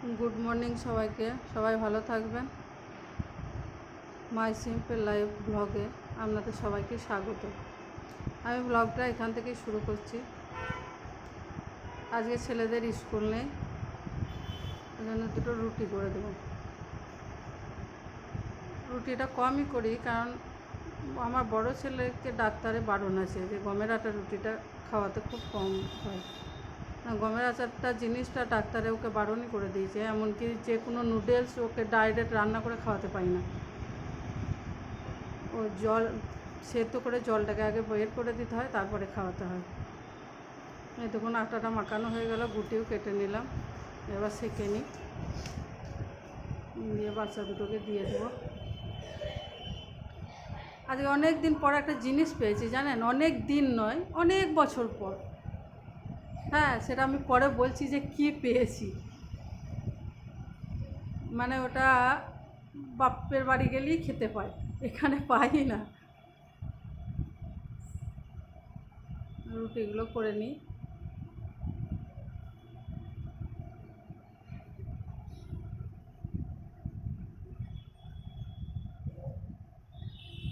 Good morning সবাইকে। সবাই ভালো থাকবেন। মাই সিম্পল লাইফ ব্লগে আপনাদের সবাইকে স্বাগত। আমি ব্লগটা এখান থেকেই শুরু করছি। আজকে ছেলেদের স্কুল নেই ওই জন্য দুটো রুটি করে দেবো। রুটিটা কমই করি, কারণ আমার বড় ছেলেকে ডাক্তারে বারণ আছে যে গমের আটা রুটিটা খাওয়াতে খুব কম হয়। গমের আচারটা জিনিসটা ডাক্তারে ওকে বারণই করে দিয়েছে, এমনকি যে কোনো নুডলস ওকে ডাইরেক্ট রান্না করে খাওয়াতে পারি না। ও জল, সেদ্ধ করে জলটাকে আগে বের করে দিতে হয়, তারপরে খাওয়াতে হয়। এই দেখুন, আটাটা মাখানো হয়ে গেল, গুটিও কেটে নিলাম, এবার সেঁকে নিই। দিয়ে বাচ্চা দুটোকে দিয়ে দেবো। আজকে অনেক দিন পর একটা জিনিস পেয়েছি, জানেন? অনেক দিন নয়, অনেক বছর পর। হ্যাঁ সেটা আমি পরে বলছি যে কি পেয়েছি। মানে ওটা বাপের বাড়ি গেলেই খেতে পাই এখানে পাই না। রুটিগুলো করে নিই।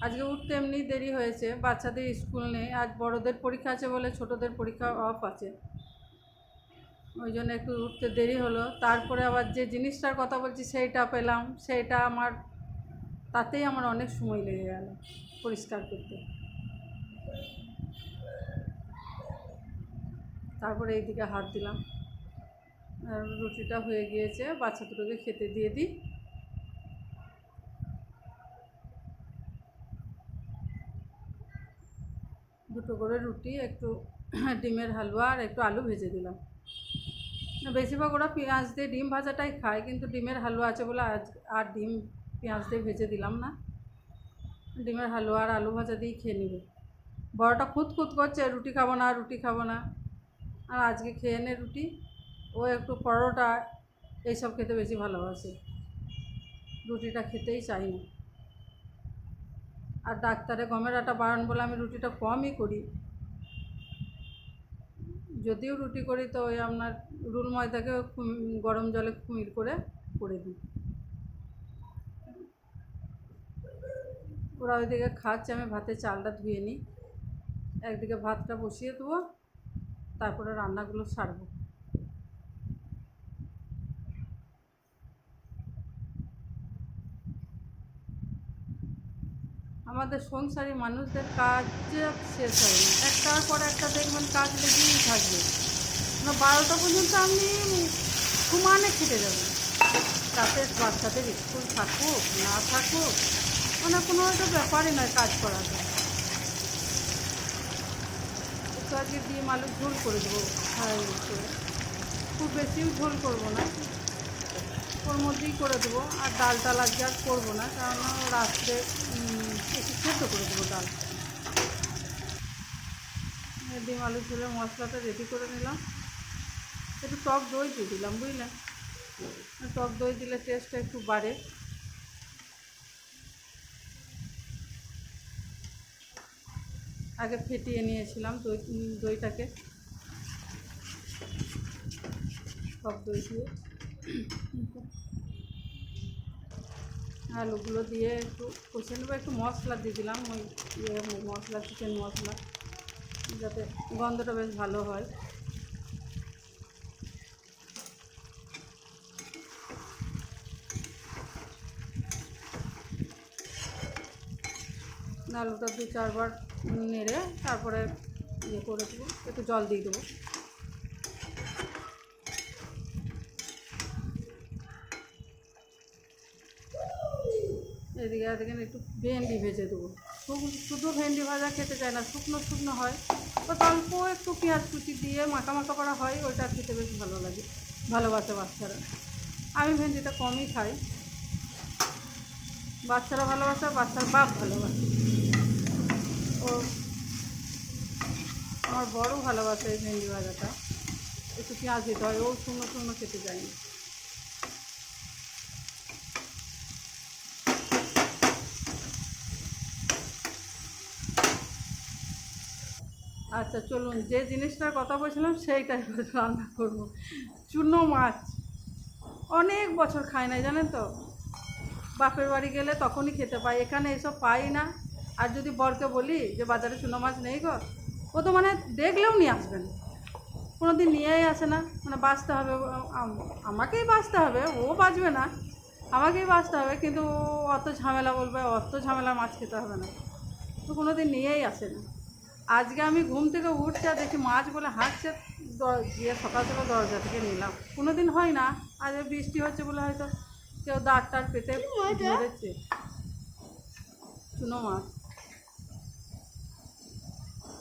আজকে উঠতে এমনি দেরি হয়েছে, বাচ্চাদের স্কুল নেই, আজ বড়দের পরীক্ষা আছে বলে ছোটদের পরীক্ষা অফ আছে। ওই জন্য একটু উঠতে দেরি হলো। তারপরে আবার যে জিনিসটার কথা বলছি, সেইটা পেলাম। সেইটা আমার, তাতেই আমার অনেক সময় লেগে গেল পরিষ্কার করতে। তারপরে এইদিকে হাত দিলাম। রুটিটা হয়ে গিয়েছে বাচ্চা দুটোকে খেতে দিয়ে দিই। দুটো করে রুটি, একটু ডিমের হালুয়া আর একটু আলু ভেজে দিলাম। বেশিরভাগ ওরা পেঁয়াজ দিয়ে ডিম ভাজাটাই খায়, কিন্তু ডিমের হালুয়া আছে বলে আজ আর ডিম পেঁয়াজ দিয়ে ভেজে দিলাম না। ডিমের হালুয়া আর আলু ভাজা দিয়েই খেয়ে নেবে। বড়টা খুঁত খুঁত করছে, রুটি খাব না, রুটি খাব না। আর আজকে খেয়ে নে রুটি। ও একটু পরোটা, এইসব খেতে বেশি ভালোবাসে। রুটিটা খেতেই চাই না। আর ডাক্তারে গমের আটা বারণ বলে আমি রুটিটা কমই করি। যদিও রুটি করি তো ওই আপনার রুল ময়দাকে গরম জলে কুমির করে করে দিই। ওরা ওইদিকে খাচ্ছে, আমি ভাতের চালটা ধুয়ে নিই। একদিকে ভাতটা বসিয়ে দেবো তারপরে রান্নাগুলো সারবো। আমাদের সংসারী মানুষদের কাজ শেষ হয় একটার পর একটা দেখবেন কাজ লেগেই থাকবে। বারোটা পর্যন্ত আপনি সমানে খেটে যাবেন তাতে বাচ্চাদের স্কুল থাকুক, না থাকুক মানে কোনো একটা ব্যাপারই নয় কাজ করাটা একটু আজকে ডিম আলুর ঝোল করে দেবো ফ্রাই করে খুব বেশিও ঝোল করব না। ওর মধ্যেই করে দেবো। আর ডাল টাল আজকে আর করব না, কারণ রাত্রে একটু সেদ্ধ করে দেবো ডাল। ডিম আলু ঝোলের মশলাটা রেডি করে নিলাম। একটু টক দই দিয়ে দিলাম বুঝলেন টক দই দিলে টেস্টটা একটু বাড়ে। আগে ফেটিয়ে নিয়েছিলাম দই দইটাকে। টক দই দিয়ে। আলুগুলো দিয়ে একটু কষে নেব, একটু মশলা দিয়ে দিলাম, ওই ইয়ে মশলা চিকেন মশলা, যাতে গন্ধটা বেশ ভালো হয়। আলুটা দু চারবার নেড়ে তারপরে ইয়ে করে দেবো, একটু জল দিয়ে দেবো। এদিকে এদিকে একটু ভেন্ডি ভেজে দেবো। শুধু ভেন্ডি ভাজা খেতে চায় না, শুকনো শুকনো হয়। তো অল্প একটু পেঁয়াজ কুচি দিয়ে মাখা মাখা করা হয়, ওইটা খেতে বেশ ভালো লাগে, ভালোবাসে বাচ্চারা। আমি ভেন্ডিটা কমই খাই। বাচ্চারা ভালোবাসে, বাচ্চার বাপ ভালোবাসে। ও। আমার বড় ভালোবাসে এই ভেন্ডি ভাজাটা। একটু পেঁয়াজ দিতে হয়, ও শূন্য শুকনো খেতে চায় না। আচ্ছা চলুন, যে জিনিসটার কথা বলছিলাম, সেইটাই রান্না করব। চুনো মাছ। অনেক বছর খাই নাই, জানেন তো? বাপের বাড়ি গেলে তখনই খেতে পাই এখানে এসব পাই না। আর যদি বরকে বলি যে বাজারে চুনো মাছ নেই গো ও তো মানে দেখলেও নিয়ে আসবেন। কোনো দিন নিয়েই আসে না মানে বাঁচতে হবে আমাকেই বাঁচতে হবে ও বাঁচবে না আমাকেই বাঁচতে হবে কিন্তু ও অত ঝামেলা বলবে অত ঝামেলা মাছ খেতে হবে না। তো কোনো দিন নিয়েই আসে না। আজকে আমি ঘুম থেকে উঠছে আর দেখি মাছ বলে হাঁটছে গিয়ে সকাল সকাল দরজা থেকে নিলাম। কোনো দিন হয় না আজ বৃষ্টি হচ্ছে বলে হয়তো কেউ দাঁড় টাড় পেতে চুনো মাছ।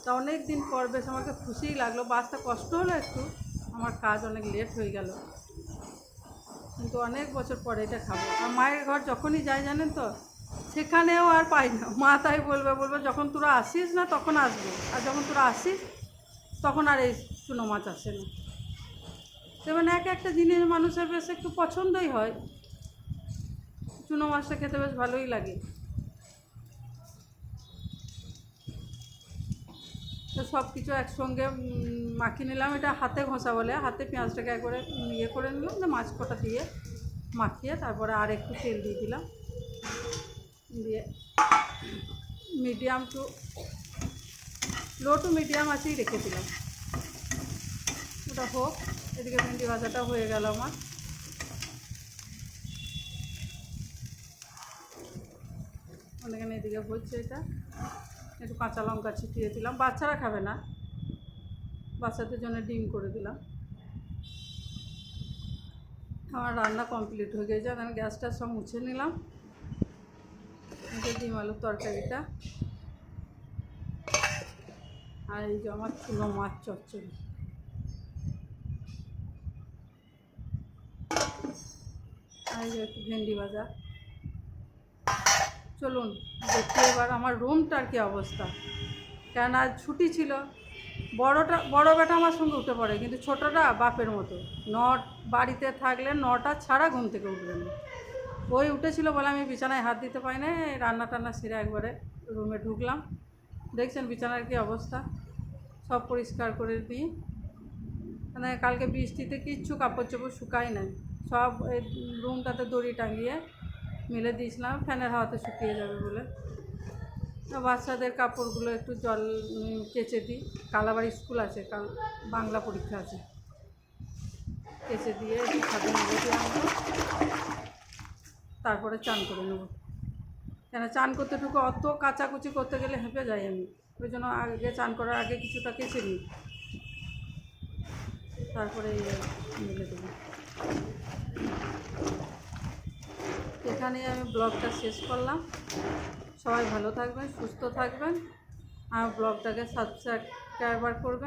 তা অনেক দিন পর বেশ আমাকে খুশিই লাগল। বাসটা কষ্ট হলো একটু। আমার কাজ অনেক লেট হয়ে গেল। কিন্তু অনেক বছর পরে এটা খাব। আর মায়ের ঘর যখনই যাই জানেন তো, সেখানেও আর পাই না। মা তাই বলবে বলবে, যখন তোরা আসিস না, তখন আসবে। আর যখন তোরা আসিস, তখন আর এই চুনো মাছ আসে না। তো মানে এক একটা জিনিস মানুষের বেশ একটু পছন্দই হয়। চুনো মাছটা খেতে বেশ ভালোই লাগে। তো সব কিছু একসঙ্গে মাখিয়ে নিলাম। এটা হাতে ঘষা বলে। হাতে পেঁয়াজটাকে একবারে ইয়ে করে নিলাম, যে মাছ কটা দিয়ে মাখিয়ে তারপরে আর একটু তেল দিয়ে দিলাম। দিয়ে medium to, low to medium আছেই রেখে দিলাম। ওটা হোক, এদিকে ভেন্ডি ভাজাটা হয়ে গেল আমার। অনেকখানে এদিকে হচ্ছে এটা। একটু কাঁচা লঙ্কা ছিটিয়ে দিলাম। বাচ্চারা খাবে না। বাচ্চাদের জন্য ডিম করে দিলাম। আমার রান্না কমপ্লিট হয়ে গেছে। আমি গ্যাসটা সব মুছে নিলাম। ডিম আলুর তরকারিটা। আর এই যে আমার চুনো মাছ চচ্চড়ি। আর এই যে একটু ভেন্ডি ভাজা। চলুন দেখি এবার আমার রুমটার কি অবস্থা। কেন আজ ছুটি ছিল? বড়টা, বড় বেটা আমার সঙ্গে উঠে পড়ে, কিন্তু ছোটটা বাপের মতো। ন বাড়িতে থাকলে নটা ছাড়া ঘুম থেকে উঠবে না। ওই উঠেছিল বলে আমি বিছানায় হাত দিতে পারি না রান্না টান্না সেরে একবারে রুমে ঢুকলাম। দেখছেন বিছানার কি অবস্থা? সব পরিষ্কার করে দিই। মানে কালকে বৃষ্টিতে কিচ্ছু কাপড় চোপড় শুকাই নাই। সব এই রুমটাতে দড়ি টাঙিয়ে মেলে দিয়েছিলাম, ফ্যানের হাওয়াতে শুকিয়ে যাবে বলে। বাচ্চাদের কাপড়গুলো একটু জল কেচে দিই। কালাবাড়ি স্কুল আছে, কাল, বাংলা পরীক্ষা আছে। কেচে দিয়ে একটু ছাদে মেলে দিয়ে তারপরে চান করে নেব। কেন চান করতেটুকু অত কাচাকুচি করতে গেলে হেঁপে যাই আমি। ওই জন্য আগে চান করার আগে কিছুটা কেচে নিই। তারপরে মেলে দেবো। এখানেই আমি ব্লগটা শেষ করলাম। সবাই ভালো থাকবেন সুস্থ থাকবেন আর ব্লগটাকে সাবস্ক্রাইবার করবেন।